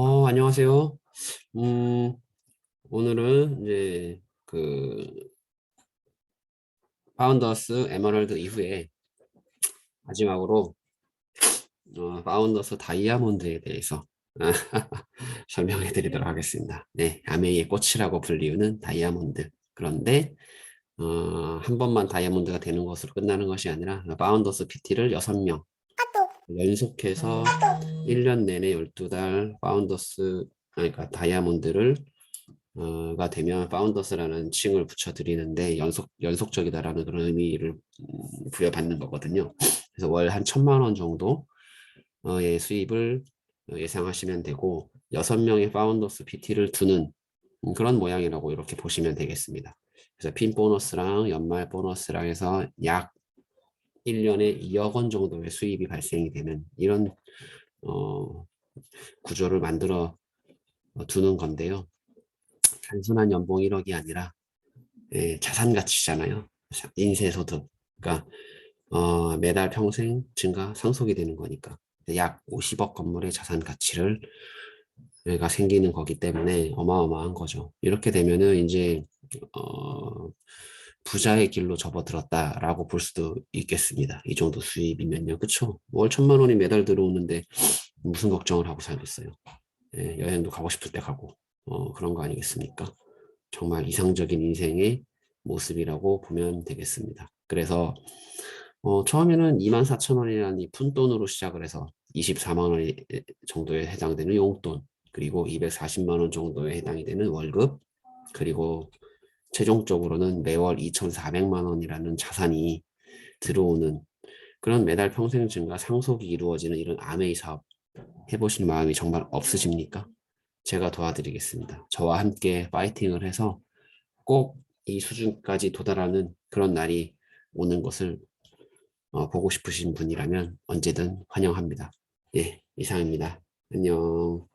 어, 안녕하세요. 음, 오늘은 이제 그 파운더스 에메랄드 이후에 마지막으로 어, 파운더스 다이아몬드에 대해서 설명해 드리도록 하겠습니다. 네, 아메이의 꽃이라고 불리우는 다이아몬드. 그런데 어, 한 번만 다이아몬드가 되는 것으로 끝나는 것이 아니라 파운더스 PT를 6명 연속해서 1년 내내 12달 파운더스 그러니까 다이아몬드를 어, 가 되면 파운더스라는 칭을 붙여드리는데 연속 연속적이다라는 그런 의미를 음, 부여받는 거거든요. 그래서 월 한 천만 원 정도의 수입을 예상하시면 되고 여섯 명의 파운더스 PT를 두는 그런 모양이라고 이렇게 보시면 되겠습니다. 그래서 핀 보너스랑 연말 보너스랑 해서 약 1년에 2억 원 정도의 수입이 발생이 되는 이런 어, 구조를 만들어 두는 건데요. 단순한 연봉 1억이 아니라 예, 자산 가치잖아요. 인쇄소득. 그러니까 어, 매달 평생 증가 상속이 되는 거니까 약 50억 건물의 자산 가치를 가 생기는 거기 때문에 어마어마한 거죠. 이렇게 되면은 이제 어, 부자의 길로 접어들었다라고 볼 수도 있겠습니다. 이 정도 수입이면요. 그쵸? 월 천만 원이 매달 들어오는데 무슨 걱정을 하고 살겠어요. 예, 여행도 가고 싶을 때 가고 어, 그런 거 아니겠습니까? 정말 이상적인 인생의 모습이라고 보면 되겠습니다. 그래서 어, 처음에는 2만 4천 원이라는 이 푼돈으로 시작을 해서 24만 원 정도에 해당되는 용돈 그리고 240만 원 정도에 해당이 되는 월급 그리고 최종적으로는 매월 2,400만 원이라는 자산이 들어오는 그런 매달 평생 증가 상속이 이루어지는 이런 아메이 사업 해보실 마음이 정말 없으십니까? 제가 도와드리겠습니다. 저와 함께 파이팅을 해서 꼭 이 수준까지 도달하는 그런 날이 오는 것을 어, 보고 싶으신 분이라면 언제든 환영합니다. 예, 이상입니다. 안녕.